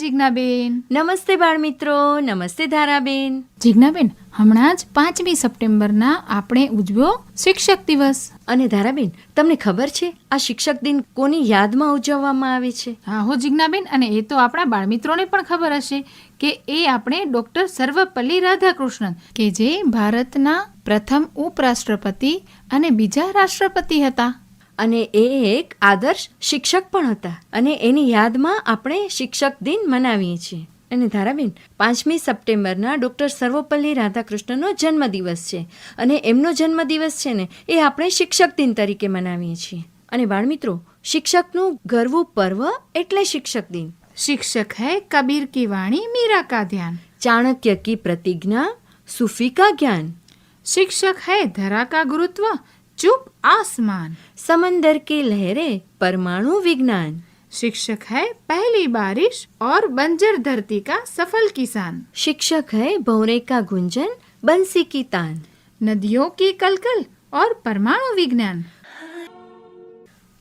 જિજ્ઞાબેન. નમસ્તે બાળમિત્રો નમસ્તે ધારાબેન. જિજ્ઞાબેન હમણાં જ પાંચમી સપ્ટેમ્બરના આપણે ઉજવ્યો શિક્ષક દિવસ. અને ધારાબેન તમને ખબર છે આ શિક્ષક દિન કોની યાદમાં ઉજવવામાં આવે છે? હા હો જિજ્ઞાબેન અને એ તો આપણા બાળમિત્રોને પણ ખબર હશે કે એ આપણે ડોક્ટર સર્વપલ્લી રાધાકૃષ્ણન કે જે ભારતના પ્રથમ ઉપરાષ્ટ્રપતિ અને બીજા રાષ્ટ્રપતિ હતા. અને એ એક આદર્શ શિક્ષક પણ હતા. અને એની યાદમાં આપણે શિક્ષક દિન મનાવીએ છીએ. અને ધારાબેન પાંચમી સપ્ટેમ્બરના ડૉક્ટર સર્વપલ્લી રાધાકૃષ્ણનો જન્મદિવસ છે. અને એમનો જન્મદિવસ છે ને એ આપણે શિક્ષક દિન તરીકે મનાવીએ છીએ. અને બાળમિત્રો શિક્ષકનું ગર્વું પર્વ એટલે શિક્ષક દિન. શિક્ષક હૈ કબીર કી વાણી મીરા કા ધ્યાન. ચાણક્ય કી પ્રતિજ્ઞા સુફી કા જ્ઞાન. શિક્ષક હૈ ધરા કા ગુરુત્વ ચૂપ આસમાન समंदर की लहरें परमाणु विज्ञान शिक्षक है पहली बारिश और बंजर धरती का सफल किसान शिक्षक है भौरे का गुंजन बंसी की तान नदियों की कलकल और परमाणु विज्ञान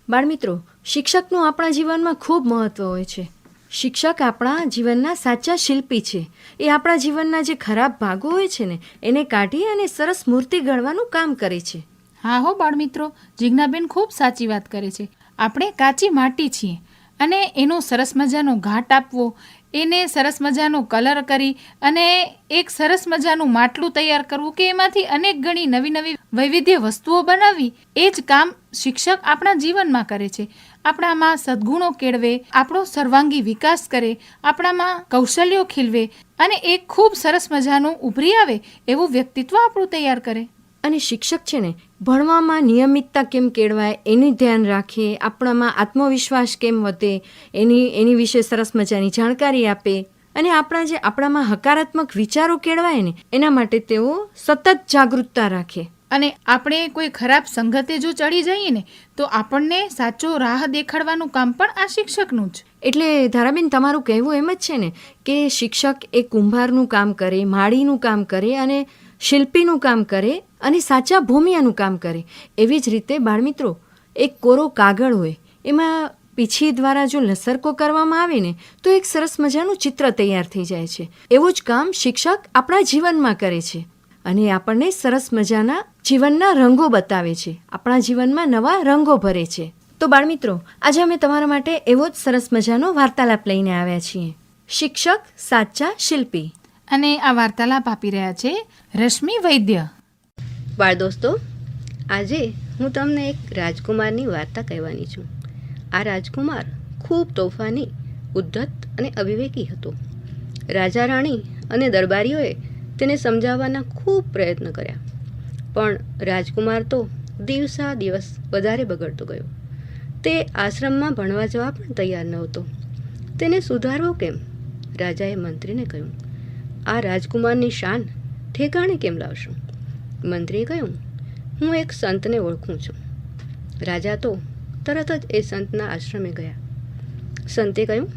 બાળમિત્રો શિક્ષકનું આપણા જીવનમાં ખૂબ મહત્વ હોય છે શિક્ષક આપણા જીવનના સાચા શિલ્પી છે એ આપણા જીવનના જે ખરાબ ભાગો હોય છે ને એને કાઢી અને સરસ મૂર્તિ ઘડવાનું કામ કરે છે હા હો બાળમિત્રો, જિજ્ઞાબેન ખૂબ સાચી વાત કરે છે. આપણે કાચી માટી છીએ અને એનો સરસ મજાનો ઘાટ આપવો, એને સરસ મજાનો કલર કરી અને એક સરસ મજાનું માટલું તૈયાર કરવું કે એમાંથી અનેક ગણી નવી નવી વૈવિધ્ય વસ્તુઓ બનાવવી, એ જ કામ શિક્ષક આપણા જીવનમાં કરે છે. આપણામાં સદગુણો કેળવે, આપણો સર્વાંગી વિકાસ કરે, આપણામાં કૌશલ્યો ખીલવે અને એક ખૂબ સરસ મજાનું ઉભરી આવે એવું વ્યક્તિત્વ આપણું તૈયાર કરે. અને શિક્ષક છે ને ભણવામાં નિયમિતતા કેમ કેળવાય એનું ધ્યાન રાખે આપણામાં આત્મવિશ્વાસ કેમ વધે એની એની વિશે સરસ મજાની જાણકારી આપે અને આપણા જે આપણામાં હકારાત્મક વિચારો કેળવાય ને એના માટે તેઓ સતત જાગૃતતા રાખે. અને આપણે કોઈ ખરાબ સંગતે જો ચડી જઈએ ને તો આપણને સાચો રાહ દેખાડવાનું કામ પણ આ શિક્ષકનું જ. એટલે ધારાબેન તમારું કહેવું એમ જ છે ને કે શિક્ષક એ કુંભારનું કામ કરે માળીનું કામ કરે અને શિલ્પીનું કામ કરે અને સાચા ભૂમિયાનું કામ કરે. એવી જ રીતે બાળમિત્રો, એક કોરો કાગળ હોય, એમાં પીછી દ્વારા જો લસરકો કરવામાં આવે ને, તો એક સરસ મજાનું ચિત્ર તૈયાર થઈ જાય છે. એવું જ કામ શિક્ષક આપણા જીવનમાં કરે છે અને આપણને સરસ મજાના જીવનના રંગો બતાવે છે. આપણા જીવનમાં નવા રંગો ભરે છે. તો બાળમિત્રો, આજે અમે તમારા માટે એવો જ સરસ મજાનો વાર્તાલાપ લઈને આવ્યા છીએ. શિક્ષક સાચા શિલ્પી. અને આ વાર્તાલાપ આપી રહ્યા છે રશ્મિ વૈદ્ય. બાળ દોસ્તો, આજે હું તમને એક રાજકુમારની વાર્તા કહેવાની છું. આ રાજકુમાર ખૂબ તોફાની, ઉદ્ધત અને અવિવેકી હતો. રાજા રાણી અને દરબારીઓએ તેને સમજાવવાના ખૂબ પ્રયત્ન કર્યા. પણ રાજકુમાર તો દિવસા દિવસ વધારે બગડતો ગયો. તે આશ્રમમાં ભણવા જવા પણ તૈયાર નહોતો. તેને સુધારવો કેમ? રાજાએ મંત્રીને કહ્યું આ રાજકુમારની શાન ઠેકાણે કેમ લાવશું? મંત્રીએ કહ્યું, હું એક સંતને ઓળખું છું. રાજા તો તરત જ એ સંતના આશ્રમે ગયા. સંતે કહ્યું,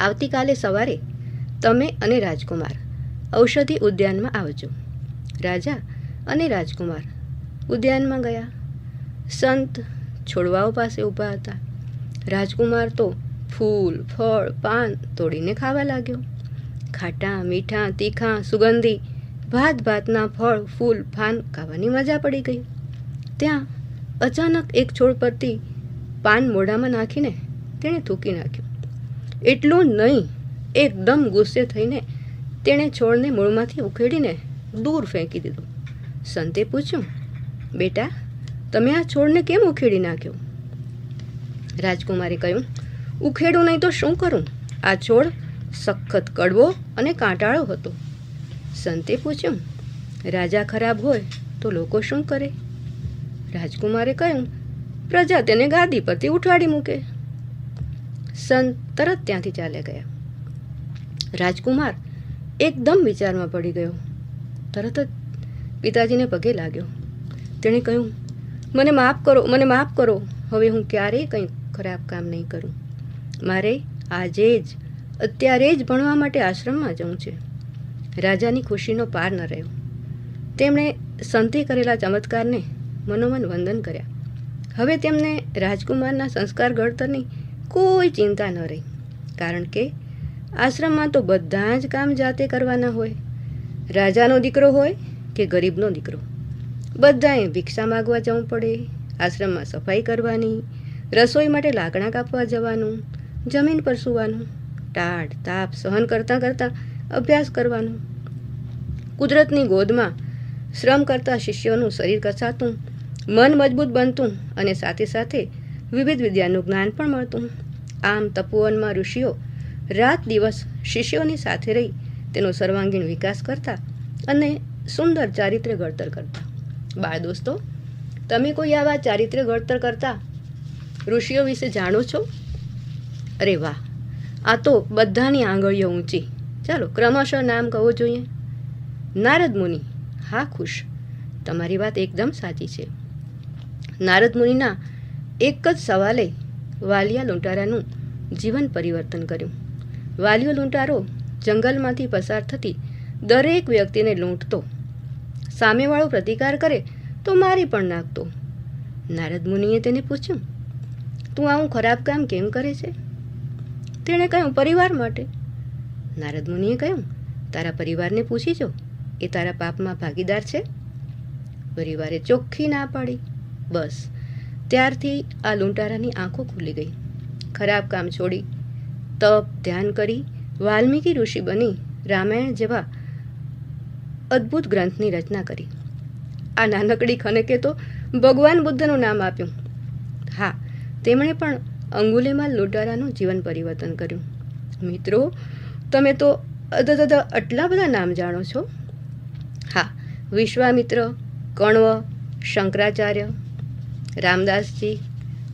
આવતીકાલે સવારે તમે અને રાજકુમાર ઔષધિ ઉદ્યાનમાં આવજો. રાજા અને રાજકુમાર ઉદ્યાનમાં ગયા. સંત છોડવાઓ પાસે ઊભા હતા. રાજકુમાર તો ફૂલ, ફળ, પાન તોડીને ખાવા લાગ્યો. ખાટા, મીઠા, તીખા, સુગંધી, ભાત, ભાતના ફળ, ફૂલ, ફાન ખાવાની મજા પડી ગઈ. ત્યાં અચાનક એક છોડ પરથી પાન મોઢામાં નાખીને તેણે થૂકી નાખ્યું. એટલું નહીં, એકદમ ગુસ્સે થઈને તેણે છોડને મૂળમાંથી ઉખેડીને દૂર ફેંકી દીધું. સંતે પૂછ્યું, બેટા, તમે આ છોડને કેમ ઉખેડી નાખ્યો? રાજકુમારે કહ્યું, ઉખેડું નહીં તો શું કરું? આ છોડ સખત કડવો અને કાંટાળો હતો. સંતે પૂછ્યું, રાજા ખરાબ હોય તો લોકો શું કરે? રાજકુમારે કહ્યું, પ્રજા તેને ગાદી પરથી ઉઠાડી મૂકે. સંત તરત ત્યાંથી ચાલ્યા ગયા. રાજકુમાર એકદમ વિચારમાં પડી ગયો. તરત જ પિતાજીને પગે લાગ્યો. તેણે કહ્યું, મને માફ કરો, મને માફ કરો. હવે હું ક્યારેય કંઈ ખરાબ કામ નહીં કરું. મારે આજે જ અત્યારે જ ભણવા માટે આશ્રમમાં જવું છે. રાજાની ખુશીનો પાર ન રહ્યો. તેમણે સંતે કરેલા ચમત્કારને મનોમન વંદન કર્યા. હવે તેમને રાજકુમારના સંસ્કાર ઘડતરની કોઈ ચિંતા ન રહી. કારણ કે આશ્રમમાં તો બધા જ કામ જાતે કરવાના હોય. રાજાનો દીકરો હોય કે ગરીબનો દીકરો. બધાએ ભિક્ષા માગવા જવું પડે, આશ્રમમાં સફાઈ કરવાની, રસોઈ માટે લાકડા કાપવા જવાનું, જમીન પર સૂવાનું. ટાઢ, તાપ સહન કરતાં કરતાં અભ્યાસ કરવાનો. કુદરતની ગોદમાં શ્રમ કરતા શિષ્યોનું શરીર કસાતું, મન મજબૂત બનતું અને સાથે સાથે વિવિધ વિદ્યાનું જ્ઞાન પણ મળતું. આમ તપોવનમાં ઋષિઓ રાત દિવસ શિષ્યોની સાથે રહી તેનો સર્વાંગીણ વિકાસ કરતા અને સુંદર ચારિત્ર્ય ઘડતર કરતા. બાળ દોસ્તો, તમે કોઈ આવા ચારિત્ર્ય ઘડતર કરતા ઋષિઓ વિશે જાણો છો? અરે વાહ! આ તો બધાની આંગળીઓ ઊંચી. ચાલો, ક્રમશઃ નામ કહો જોઈએ. નારદ મુનિ, હા, ખુશ. તમારી વાત એકદમ સાચી છે. નારદ મુનિના એક જ સવાલે વાલિયા લૂંટારાનું જીવન પરિવર્તન કર્યું. વાલિયો લૂંટારો જંગલમાંથી પસાર થતી દરેક વ્યક્તિને લૂંટતો. સામેવાળો પ્રતિકાર કરે તો મારી પણ નાખતો. નારદ મુનિએ તેને પૂછ્યું, તું આવું ખરાબ કામ કેમ કરે છે? તેણે કહ્યું, પરિવાર માટે. નારદ મુનિએ કહ્યું, તારા પરિવારને પૂછી જો, એ તારા પાપમાં ભાગીદાર છે? પરિવારે ચોખ્ખી ના પાડી. બસ, ત્યારથી આ લૂંટારાની આંખો ખુલી ગઈ. ખરાબ કામ છોડી તપ, ધ્યાન કરી વાલ્મીકી ઋષિ બની રામાયણ જેવા અદ્ભુત ગ્રંથની રચના કરી. આ નાનકડી ખનકે તો ભગવાન બુદ્ધનું નામ આપ્યું. હા, તેમણે પણ અંગુલીમાલ લોટારાનું જીવન પરિવર્તન કર્યું. મિત્રો, તમે તો આટલા બધા નામ જાણો છો? હા, Vishwamitra Kanva Shankaracharya, Ramdasji,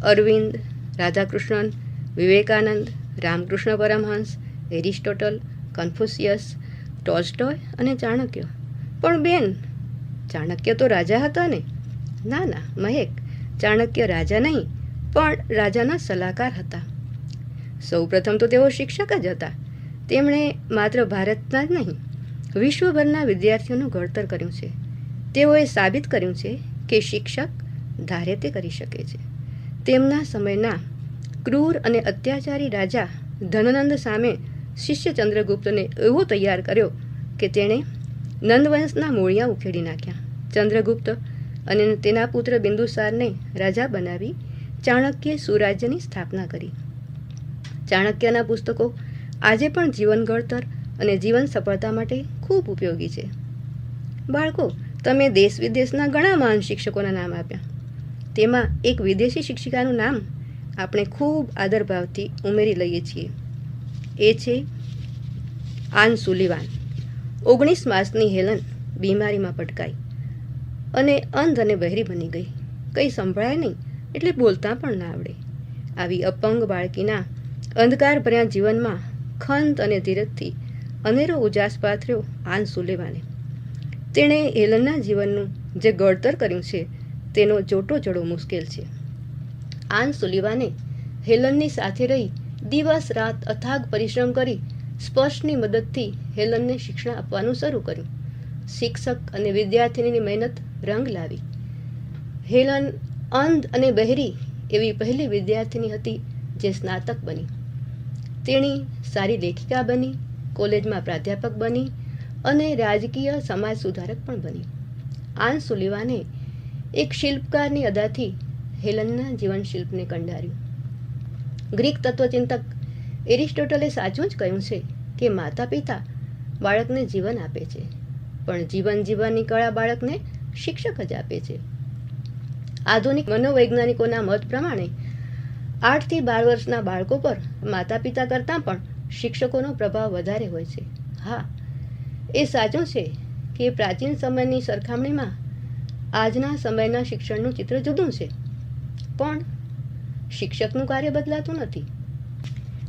Arvind, Radhakrishnan, Vivekananda, Ramakrishna Paramhansa, Aristotle Confucius Tolstoy અને ચાણક્ય. પણ બેન, ચાણક્ય તો રાજા હતા ને? ના ના, મહેક, ચાણક્ય રાજા નહીં. પણ રાજાના સલાહકાર હતા. સૌપ્રથમ તો તેઓ શિક્ષક જ હતા. તેમણે માત્ર ભારતના જ નહીં, વિશ્વભરના વિદ્યાર્થીઓનું ઘડતર કર્યું છે. તેઓએ સાબિત કર્યું છે કે શિક્ષક ધારે તે કરી શકે છે. તેમના સમયના ક્રૂર અને અત્યાચારી રાજા ધનનંદ સામે શિષ્ય ચંદ્રગુપ્તને એવો તૈયાર કર્યો કે તેણે નંદવંશના મૂળિયા ઉખેડી નાખ્યા. ચંદ્રગુપ્ત અને તેના પુત્ર બિંદુસારને રાજા બનાવી ચાણક્યે સુરાજ્યની સ્થાપના કરી. ચાણક્યના પુસ્તકો આજે પણ જીવન ઘડતર અને જીવન સફળતા માટે ખૂબ ઉપયોગી છે. બાળકો, તમે દેશ વિદેશના ઘણા મહાન શિક્ષકોના નામ આપ્યા. તેમાં એક વિદેશી શિક્ષિકાનું નામ આપણે ખૂબ આદરભાવથી ઉમેરી લઈએ છીએ. એ છે આન સુલિવાન. ઓગણીસ માસની હેલન બીમારીમાં પટકાઈ અને અંધ અને બહેરી બની ગઈ. કંઈ સંભળાય નહીં. એટલે બોલતા પણ ના આવડે. આવી અપંગ બાળકીના અંધકાર ભર્યા જીવનમાં ખંત અને ધીરજથી અનેરો ઉજાસ પાથર્યો આન સુલેવાને તેણે હેલનના જીવનનું જે ઘડતર કર્યું છે, તેનો જોટો જડો મુશ્કેલ છે. આન સુલિવાને હેલનની સાથે રહી દિવસ રાત અથાગ પરિશ્રમ કરી સ્પર્શની મદદથી હેલનને શિક્ષણ આપવાનું શરૂ કર્યું. શિક્ષક અને વિદ્યાર્થીની મહેનત રંગ લાવી. હેલન અંધ અને બહેરી એવી પહેલી વિદ્યાર્થીની હતી જે સ્નાતક બની. તેણી સારી લેખિકા બની, કોલેજમાં પ્રાધ્યાપક બની અને રાજકીય સમાજ સુધારક પણ બની. આન સુલિવાને એક શિલ્પકારની અદાથી હેલનના જીવન શિલ્પને કંડાર્યું. ગ્રીક તત્વચિંતક એરિસ્ટોટલે સાચું જ કહ્યું છે કે માતા પિતા બાળકને જીવન આપે છે, પણ જીવન જીવવાની કળા બાળકને શિક્ષક જ આપે છે. આધુનિક મનોવૈજ્ઞાનિકોના મત પ્રમાણે આઠથી બાર વર્ષના બાળકો પર માતા પિતા કરતાં પણ શિક્ષકોનો પ્રભાવ વધારે હોય છે. હા, એ સાચું છે કે પ્રાચીન સમયની સરખામણીમાં આજના સમયના શિક્ષણનું ચિત્ર જુદું છે. પણ શિક્ષકનું કાર્ય બદલાતું નથી.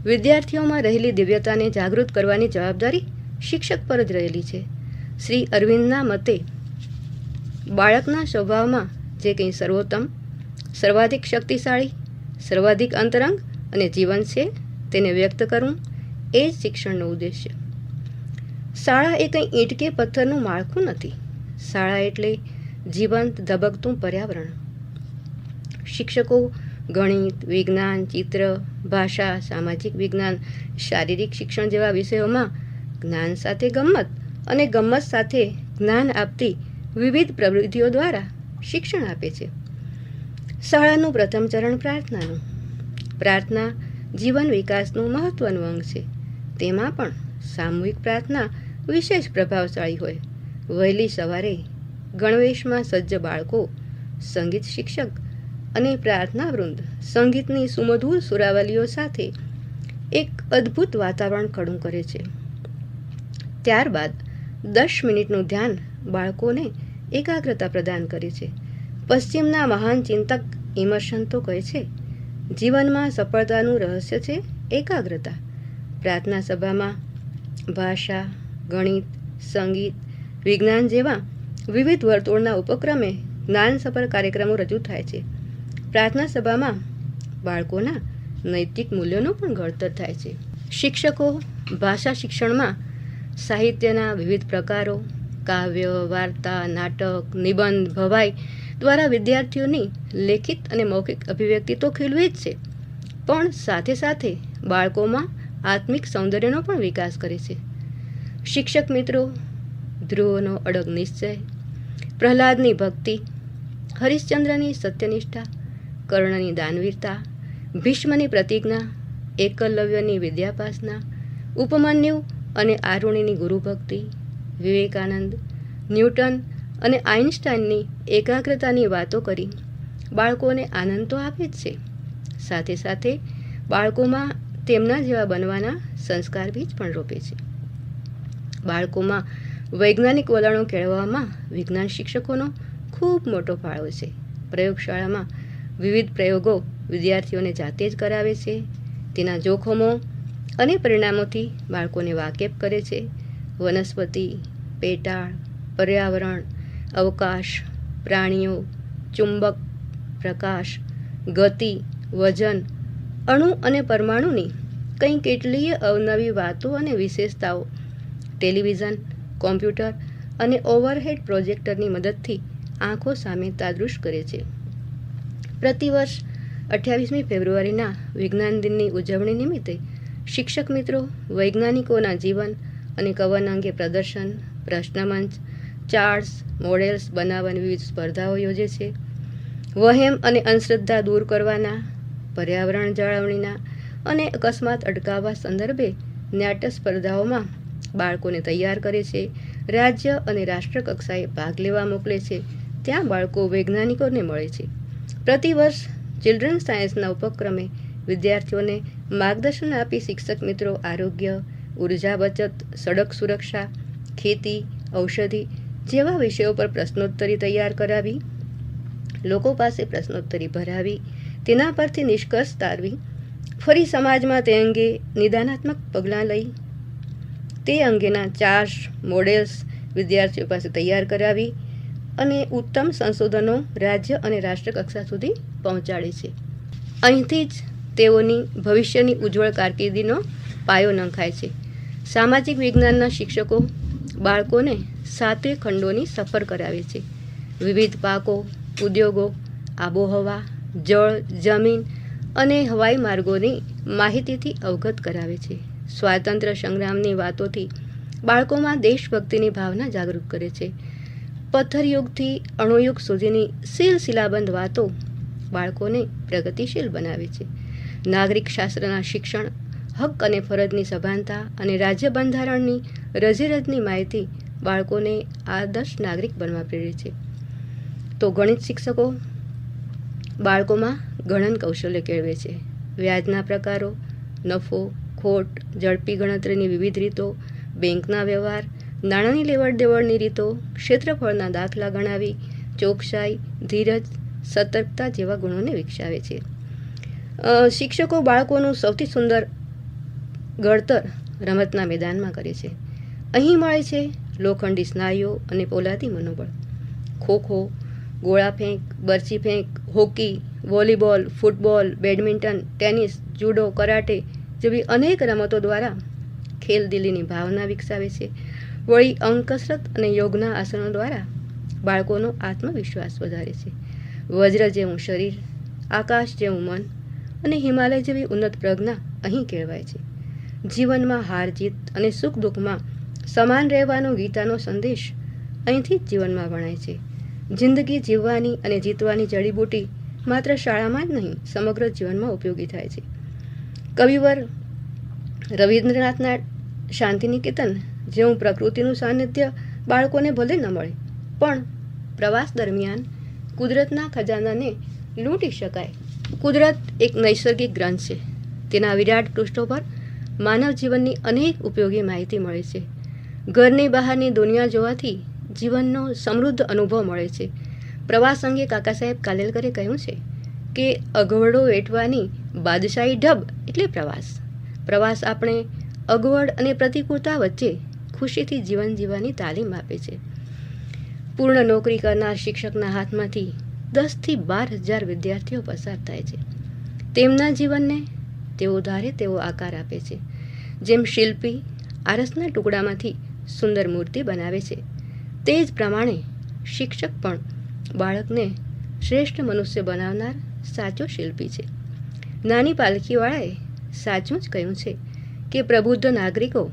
વિદ્યાર્થીઓમાં રહેલી દિવ્યતાને જાગૃત કરવાની જવાબદારી શિક્ષક પર જ રહેલી છે. શ્રી અરવિંદના મતે બાળકના સ્વભાવમાં જે કંઈ સર્વોત્તમ, સર્વાધિક શક્તિશાળી, સર્વાધિક અંતરંગ અને જીવન છે તેને વ્યક્ત કરવું એ જ શિક્ષણનો ઉદ્દેશ્ય. શાળા એ કંઈ ઈંટ કે પથ્થરનું માળખું નથી. શાળા એટલે જીવંત, ધબકતું પર્યાવરણ. શિક્ષકો ગણિત, વિજ્ઞાન, ચિત્ર, ભાષા, સામાજિક વિજ્ઞાન, શારીરિક શિક્ષણ જેવા વિષયોમાં જ્ઞાન સાથે ગમ્મત અને ગમ્મત સાથે જ્ઞાન આપતી વિવિધ પ્રવૃત્તિઓ દ્વારા શિક્ષણ આપે છે. શાળાનું પ્રથમ ચરણ પ્રાર્થનાનું. પ્રાર્થના જીવન વિકાસનું મહત્વનું અંગ છે. તેમાં પણ સામૂહિક પ્રાર્થના વિશેષ પ્રભાવશાળી હોય. વહેલી સવારે ગણવેશમાં સજ્જ બાળકો, સંગીત શિક્ષક અને પ્રાર્થના વૃંદ સંગીતની સુમધુર સુરાવલીઓ સાથે એક અદ્ભુત વાતાવરણ ખડું કરે છે. ત્યારબાદ દસ મિનિટનું ધ્યાન બાળકોને એકાગ્રતા પ્રદાન કરી છે. પશ્ચિમના મહાન ચિંતક ઇમર્શન તો કહે છે, જીવનમાં સફળતાનું રહસ્ય છે એકાગ્રતા. પ્રાર્થના સભામાં ભાષા, ગણિત, સંગીત, વિજ્ઞાન જેવા વિવિધ વર્તુળના ઉપક્રમે જ્ઞાનસભર કાર્યક્રમો રજૂ થાય છે. પ્રાર્થના સભામાં બાળકોના નૈતિક મૂલ્યોનું પણ ઘડતર થાય છે. શિક્ષકો ભાષા શિક્ષણમાં સાહિત્યના વિવિધ પ્રકારો કાવ્ય, વાર્તા, નાટક, નિબંધ, ભવાઈ દ્વારા વિદ્યાર્થીઓની લેખિત અને મૌખિક અભિવ્યક્તિ તો ખીલવી જ છે. પણ સાથે સાથે બાળકોમાં આત્મિક સૌંદર્યનો પણ વિકાસ કરે છે. શિક્ષક મિત્રો, ધ્રુવનો અડગ નિશ્ચય, પ્રહલાદની ભક્તિ, હરિશ્ચંદ્રની સત્યનિષ્ઠા, કર્ણની દાનવીરતા, ભીષ્મની પ્રતિજ્ઞા, એકલવ્યની વિદ્યાપાસના, ઉપમન્યુ અને આરુણીની ગુરુભક્તિ વિવેકાનંદ, ન્યૂટન અને આઇન્સ્ટાઈનની એકાગ્રતાની વાતો કરી. બાળકોને આનંદ તો આપે જ છે. સાથે સાથે બાળકોમાં તેમના જેવા બનવાના સંસ્કાર બીજ પણ રોપે છે. બાળકોમાં વૈજ્ઞાનિક વલણો કેળવવામાં વિજ્ઞાન શિક્ષકોનો ખૂબ મોટો ફાળો છે. પ્રયોગશાળામાં વિવિધ પ્રયોગો વિદ્યાર્થીઓને જાતે જ કરાવે છે. તેના જોખમો અને પરિણામોથી બાળકોને વાકેફ કરે છે. વનસ્પતિ, પેટાળ, પર્યાવરણ, અવકાશ, પ્રાણીઓ, ચુંબક, પ્રકાશ, ગતિ, વજન, અણુ અને પરમાણુની કંઈ કેટલીય અવનવી વાતો અને વિશેષતાઓ. ટેલિવિઝન, કોમ્પ્યુટર અને ઓવરહેડ પ્રોજેક્ટરની મદદથી આંખો સામે તાદૃશ કરે છે. પ્રતિવર્ષ અઠ્યાવીસમી ફેબ્રુઆરીના વિજ્ઞાન દિનની ઉજવણી નિમિત્તે શિક્ષક મિત્રો વૈજ્ઞાનિકોના જીવન અને કવન અંગે પ્રદર્શન, પ્રશ્નમંચ, ચાર્ટ્સ, મોડેલ્સ બનાવવાની વિવિધ સ્પર્ધાઓ યોજે છે. વહેમ અને અંધશ્રદ્ધા દૂર કરવાના, પર્યાવરણ જાળવણીના અને અકસ્માત અટકાવવા સંદર્ભે નાટ્ય સ્પર્ધાઓમાં બાળકોને તૈયાર કરે છે. રાજ્ય અને રાષ્ટ્ર કક્ષાએ ભાગ લેવા મોકલે છે. ત્યાં બાળકો વૈજ્ઞાનિકોને મળે છે. પ્રતિવર્ષ ચિલ્ડ્રન સાયન્સના ઉપક્રમે વિદ્યાર્થીઓને માર્ગદર્શન આપી શિક્ષક મિત્રો આરોગ્ય ઊર્જા, બચત, સડક સુરક્ષા, ખેતી, ઔષધિ જેવા વિષયો પર પ્રશ્નોત્તરી તૈયાર કરાવી, લોકો પાસે પ્રશ્નોત્તરી ભરાવી, તેના પરથી નિષ્કર્ષ તારવી, ફરી સમાજમાં તે અંગે નિદાનાત્મક પગલાં લઈ, તે અંગેના ચાર્જ, મોડેલ્સ વિદ્યાર્થીઓ પાસે તૈયાર કરાવી અને ઉત્તમ સંશોધનો રાજ્ય અને રાષ્ટ્ર કક્ષા સુધી પહોંચાડે છે. અહીંથી જ તેઓની ભવિષ્યની ઉજ્જવળ કારકિર્દીનો પાયો નંખાય છે. સામાજિક વિજ્ઞાનના શિક્ષકો બાળકોને સાતે ખંડોની સફર કરાવે છે. વિવિધ પાકો, ઉદ્યોગો, આબોહવા, જળ, જમીન અને હવાઈ માર્ગોની માહિતીથી અવગત કરાવે છે. સ્વાતંત્ર્ય સંગ્રામની વાતોથી બાળકોમાં દેશભક્તિની ભાવના જાગૃત કરે છે. પથ્થરયુગથી અણુયુગ સુધીની સિલસિલાબંધ વાતો બાળકોને પ્રગતિશીલ બનાવે છે. નાગરિક શાસ્ત્રના શિક્ષણ હક અને ફરજની સભાનતા અને રાજ્ય બંધારણની રજેરજની માહિતી બાળકોને આદર્શ નાગરિક બનવા પ્રેરે છે. તો ગણિત શિક્ષકો બાળકોમાં ગણન કૌશલ્ય કેળવે છે. વ્યાજના પ્રકારો, નફો, ખોટ, ઝડપી ગણતરીની વિવિધ રીતો, બેંકના વ્યવહાર, નાણાંની લેવડ દેવડની રીતો, ક્ષેત્રફળના દાખલા ગણાવી, ચોકસાઈ, ધીરજ, સતર્કતા જેવા ગુણોને વિકસાવે છે. શિક્ષકો બાળકોનું સૌથી સુંદર ઘડતર રમતના મેદાનમાં કરે છે. અહીં મળે છે લોખંડી સ્નાયુઓ અને પોલાદી મનોબળ. ખોખો ગોળા ફેંક, બરછી ફેંક, hockey, volleyball, football, badminton, tennis, judo, karate જેવી અનેક રમતો દ્વારા ખેલદિલીની ભાવના વિકસાવે છે. વળી અંગ કસરત અને યોગના આસનો દ્વારા બાળકોનો આત્મવિશ્વાસ વધારે છે. વજ્ર જેવું શરીર, આકાશ જેવું મન અને હિમાલય જેવી ઉન્નત પ્રજ્ઞા અહીં કેળવાય છે. જીવનમાં હાર જીત અને સુખ દુઃખમાં સમાન રહેવાનો ગીતાનો સંદેશ અહીંથી જ જીવનમાં વણાય છે. જિંદગી જીવવાની અને જીતવાની જડીબૂટી માત્ર શાળામાં જ નહીં, સમગ્ર જીવનમાં ઉપયોગી થાય છે. કવિવર રવિન્દ્રનાથના શાંતિનિકેતન જેવું પ્રકૃતિનું સાનિધ્ય બાળકોને ભલે ન મળે, પણ પ્રવાસ દરમિયાન કુદરતના ખજાનાને લૂંટી શકાય. કુદરત એક નૈસર્ગિક ગ્રંથ છે. તેના વિરાટ પૃષ્ઠો પર માનવ જીવનની અનેક ઉપયોગી માહિતી મળે છે. ઘરની બહારની દુનિયા જોવાથી જીવનનો સમૃદ્ધ અનુભવ મળે છે. પ્રવાસ અંગે કાકા સાહેબ કાલેલકરે કહ્યું છે કે અગવડો વેઠવાની બાદશાહી ઢબ એટલે પ્રવાસ. પ્રવાસ આપણે અગવડ અને પ્રતિકૂળતા વચ્ચે ખુશીથી જીવન જીવવાની તાલીમ આપે છે. પૂર્ણ નોકરી કરનાર શિક્ષકના હાથમાંથી દસથી બાર હજાર વિદ્યાર્થીઓ પસાર થાય છે. તેમના જીવનને તેઓ ધારે તેવો આકાર આપે છે. જેમ શિલ્પી આરસના ટુકડામાંથી સુંદર મૂર્તિ બનાવે છે, તે જ પ્રમાણે શિક્ષક પણ બાળકને શ્રેષ્ઠ મનુષ્ય બનાવનાર સાચો શિલ્પી છે. નાની પાલખીવાળાએ સાચું જ કહ્યું છે કે પ્રબુદ્ધ નાગરિકો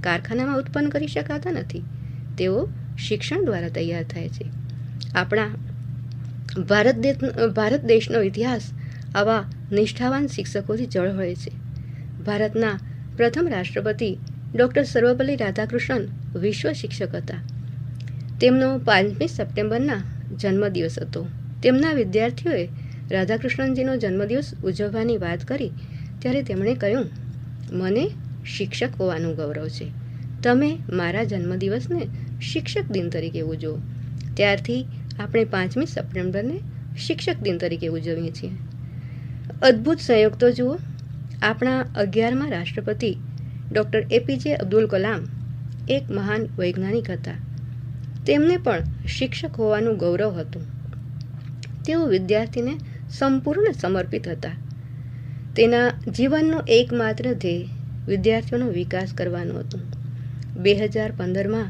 કારખાનામાં ઉત્પન્ન કરી શકાતા નથી. તેઓ શિક્ષણ દ્વારા તૈયાર થાય છે. આપણા ભારત દેશ, ભારત દેશનો ઇતિહાસ આવા નિષ્ઠાવાન શિક્ષકોથી જળહળે છે. ભારતના પ્રથમ રાષ્ટ્રપતિ ડૉક્ટર સર્વપલ્લી રાધાકૃષ્ણન વિશ્વ શિક્ષક હતા. તેમનો પાંચમી સપ્ટેમ્બરના જન્મદિવસ હતો. તેમના વિદ્યાર્થીઓએ રાધાકૃષ્ણનજીનો જન્મદિવસ ઉજવવાની વાત કરી ત્યારે તેમણે કહ્યું, મને શિક્ષક હોવાનું ગૌરવ છે. તમે મારા જન્મદિવસને શિક્ષક દિન તરીકે ઉજવો. ત્યારથી આપણે પાંચમી સપ્ટેમ્બરને શિક્ષક દિન તરીકે ઉજવીએ છીએ. અદ્ભુત સંયોગ તો જુઓ. આપણા અગિયારમાં રાષ્ટ્રપતિ ડૉક્ટર એપીજે અબ્દુલ કલામ એક મહાન વૈજ્ઞાનિક હતા. તેમને પણ શિક્ષક હોવાનું ગૌરવ હતું. તેઓ વિદ્યાર્થીને સંપૂર્ણ સમર્પિત હતા. તેના જીવનનો એકમાત્ર ધ્યેય વિદ્યાર્થીઓનો વિકાસ કરવાનો હતો. બે હજાર પંદરમાં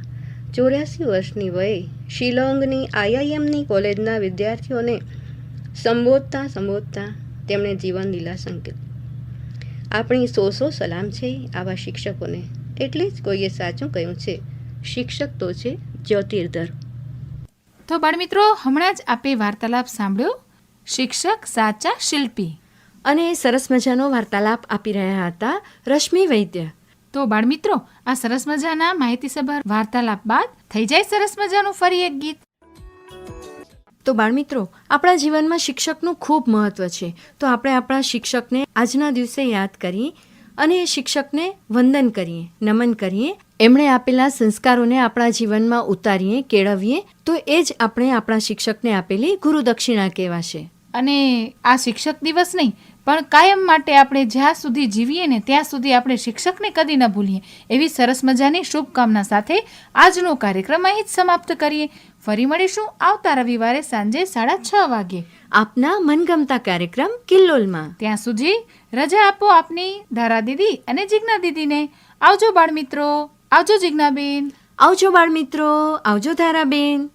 ચોર્યાસી વર્ષની વયે શિલોંગની આઈઆઈએમની કોલેજના વિદ્યાર્થીઓને સંબોધતા સંબોધતા તેમણે જીવન લીલા સંકેત. આપણી સો સો સલામ છે આવા શિક્ષકોને. એટલે જ કોઈએ સાચું કહ્યું છે શિક્ષક તો છે જ્યોતિર્ધર. તો બાળમિત્રો હમણાં જ આપે વાર્તાલાપ સાંભળ્યો? શિક્ષક સાચા શિલ્પી. અને સરસ મજાનો વાર્તાલાપ આપી રહ્યા હતા રશ્મિ વૈદ્ય. તો બાળમિત્રો આ સરસ મજાના માહિતીસભર વાર્તાલાપ બાદ થઈ જાય સરસ મજાનું ફરી એક ગીત. તો બાળમિત્રો, આપણા જીવનમાં શિક્ષકનું ખૂબ મહત્વ છે. તો આપણે આપણા શિક્ષકને આજના દિવસે યાદ કરીએ અને એ શિક્ષકને વંદન કરીએ, નમન કરીએ. એમણે આપેલા સંસ્કારોને આપણા જીવનમાં ઉતારીએ, કેળવીએ, તો એ જ આપણે આપણા શિક્ષકને આપેલી ગુરુદક્ષિણા કહેવાશે. અને આ શિક્ષક દિવસ નહીં, પણ કાયમ માટે આપણે જ્યાં સુધી જીવીએ ને ત્યાં સુધી આપણે શિક્ષકને કદી ન ભૂલીએ. એવી સરસ મજાની શુભકામના સાથે આજનો કાર્યક્રમ અહીં જ સમાપ્ત કરીએ. ફરી મળીશું આવતા રવિવારે સાંજે સાડા છ વાગે. આપના મનગમતા કાર્યક્રમ કિલ્લોલમાં. ત્યાં સુધી રજા આપો આપની ધારા દીદી અને જિજ્ઞા દીદીને. આવજો બાળ મિત્રો આવજો જીજ્ઞાબેન. આવજો બાળમિત્રો આવજો ધારાબેન.